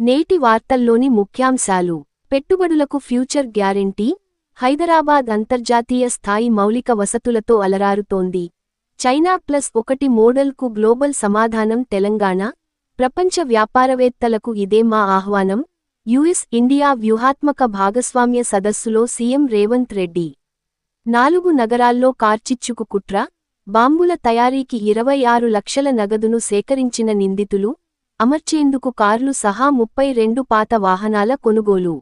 నేటి వార్తల్లోని ముఖ్యాంశాలు. పెట్టుబడులకు ఫ్యూచర్ గ్యారెంటీ? హైదరాబాద్ అంతర్జాతీయ స్థాయి మౌలిక వసతులతో అలరారుతోంది. చైనా ప్లస్ ఒకటి మోడల్కు గ్లోబల్ సమాధానం తెలంగాణ? ప్రపంచ వ్యాపారవేత్తలకు ఇదే మా ఆహ్వానం. యుఎస్ ఇండియా వ్యూహాత్మక భాగస్వామ్య సదస్సులో సీఎం రేవంత్ రెడ్డి. నాలుగు నగరాల్లో కార్చిచ్చుకు కుట్ర? బాంబుల తయారీకి ఇరవై ఆరు లక్షల నగదును సేకరించిన నిందితులు? అమర్చేందుకు కార్లు సహా ముప్పై రెండు పాత వాహనాల కొనుగోలు.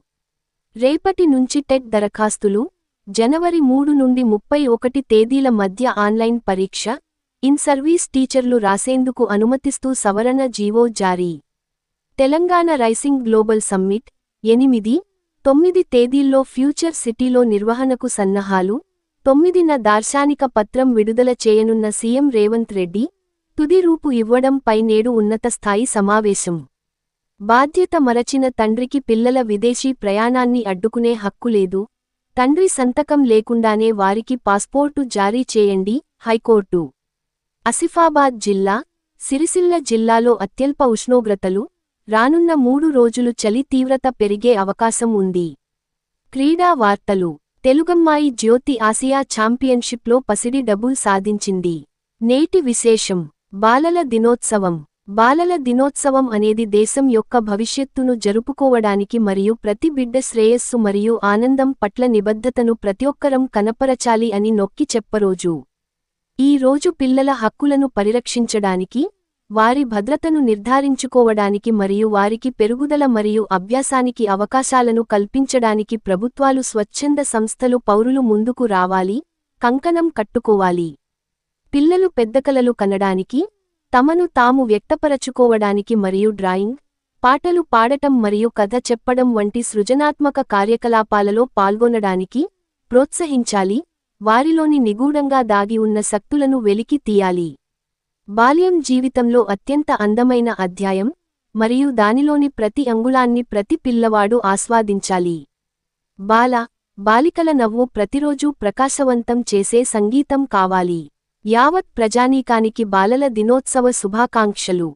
రేపటి నుంచి టెట్ దరఖాస్తులు జనవరి మూడు నుండి ముప్పై ఒకటి తేదీల మధ్య ఆన్లైన్ పరీక్ష ఇన్ సర్వీస్ టీచర్లు రాసేందుకు అనుమతిస్తూ సవరణ జీవో జారీ. తెలంగాణ రైసింగ్ గ్లోబల్ సమ్మిట్ ఎనిమిది తొమ్మిది తేదీల్లో ఫ్యూచర్ సిటీలో నిర్వహణకు సన్నాహాలు తొమ్మిదిన దార్శానిక పత్రం విడుదల చేయనున్న సీఎం రేవంత్ రెడ్డి తుది రూపు ఇవ్వడంపై నేడు ఉన్నతస్థాయి సమావేశం. బాధ్యత మరచిన తండ్రికి పిల్లల విదేశీ ప్రయాణాన్ని అడ్డుకునే హక్కు లేదు. తండ్రి సంతకం లేకుండానే వారికి పాస్పోర్టు జారీ చేయండి హైకోర్టు. ఆసిఫాబాద్ జిల్లా సిరిసిల్ల జిల్లాలో అత్యల్ప ఉష్ణోగ్రతలు రానున్న మూడు రోజులు చలి తీవ్రత పెరిగే అవకాశం ఉంది. క్రీడా వార్తలు. తెలుగమ్మాయి జ్యోతి ఆసియా ఛాంపియన్షిప్లో పసిడి డబుల్ సాధించింది. నేటి విశేషం. బాలల దినోత్సవం. బాలల దినోత్సవం అనేది దేశం యొక్క భవిష్యత్తును జరుపుకోవడానికి మరియు ప్రతి బిడ్డ శ్రేయస్సు మరియు ఆనందం పట్ల నిబద్ధతను ప్రతిఒక్కరం కనపరచాలి అని నొక్కి చెప్పరోజు. ఈ రోజు పిల్లల హక్కులను పరిరక్షించడానికి వారి భద్రతను నిర్ధారించుకోవడానికి మరియు వారికి పెరుగుదల మరియు అభ్యాసానికి అవకాశాలను కల్పించడానికి ప్రభుత్వాలు స్వచ్ఛంద సంస్థలు పౌరులు ముందుకు రావాలి కంకణం కట్టుకోవాలి. పిల్లలు పెద్దకలలు కనడానికి తమను తాము వ్యక్తపరచుకోవడానికి మరియు డ్రాయింగ్ పాటలు పాడటం మరియు కథ చెప్పడం వంటి సృజనాత్మక కార్యకలాపాలలో పాల్గొనడానికి ప్రోత్సహించాలి వారిలోని నిగూఢంగా దాగి ఉన్న శక్తులను వెలికి తీయాలి. బాల్యం జీవితంలో అత్యంత అందమైన అధ్యాయం మరియు దానిలోని ప్రతి అంగుళాన్ని ప్రతి పిల్లవాడు ఆస్వాదించాలి. బాల బాలికల నవ్వు ప్రతిరోజూ ప్రకాశవంతం చేసే సంగీతం కావాలి. యావత్ ప్రజానీకానికి బాలల దినోత్సవ శుభాకాంక్షలు.